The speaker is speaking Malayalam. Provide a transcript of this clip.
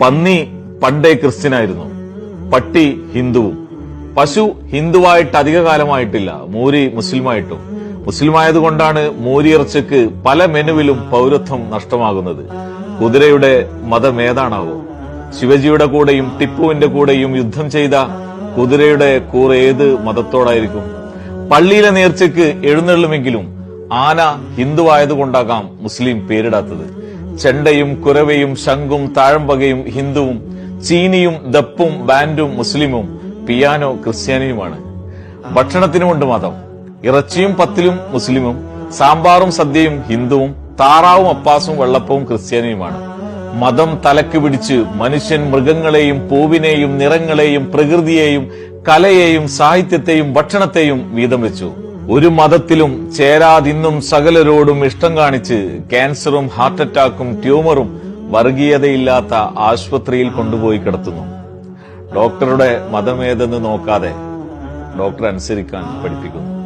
പന്നി പണ്ടേ ക്രിസ്ത്യനായിരുന്നു. പട്ടി ഹിന്ദുവും. പശു ഹിന്ദുവായിട്ട് അധിക കാലമായിട്ടില്ല. മൂരി മുസ്ലിമായിട്ടും. മുസ്ലിമായതുകൊണ്ടാണ് മൂരിയിറച്ചക്ക് പല മെനുവിലും പൗരത്വം നഷ്ടമാകുന്നത്. കുതിരയുടെ മതമേതാണാവോ ശിവജിയുടെ കൂടെയും ടിപ്പുവിന്റെ കൂടെയും യുദ്ധം ചെയ്ത കുതിരയുടെ കൂറ് ഏത് മതത്തോടായിരിക്കും? പള്ളിയിലെ നേർച്ചയ്ക്ക് എഴുന്നള്ളുമെങ്കിലും ആന ഹിന്ദുവായതുകൊണ്ടാകാം മുസ്ലിം പേരിടാത്തത്. ചെണ്ടയും കുരവയും ശംഖും താഴമ്പകയും ഹിന്ദുവും ചീനിയും ദപ്പും ബാൻഡും മുസ്ലിമും പിയാനോ ക്രിസ്ത്യാനിയുമാണ്. ഭക്ഷണത്തിനുമുണ്ട് മതം ഇറച്ചിയും പത്തിലും മുസ്ലിമും സാമ്പാറും സദ്യയും ഹിന്ദുവും താറാവും അപ്പാസും വെള്ളപ്പവും ക്രിസ്ത്യാനിയുമാണ്. മതം തലക്ക് പിടിച്ച് മനുഷ്യൻ മൃഗങ്ങളെയും പൂവിനെയും നിറങ്ങളെയും പ്രകൃതിയെയും കലയെയും സാഹിത്യത്തെയും ഭക്ഷണത്തെയും വീതം വെച്ചു. ഒരു മതത്തിലും ചേരാതിന്നും സകലരോടും ഇഷ്ടം കാണിച്ച് ക്യാൻസറും ഹാർട്ട് അറ്റാക്കും ട്യൂമറും വർഗീയതയില്ലാത്ത ആശുപത്രിയിൽ കൊണ്ടുപോയി കിടത്തുന്നു. ഡോക്ടറുടെ മതമേതെന്ന് നോക്കാതെ ഡോക്ടർ അനുസരിക്കാൻ പഠിപ്പിക്കുന്നു.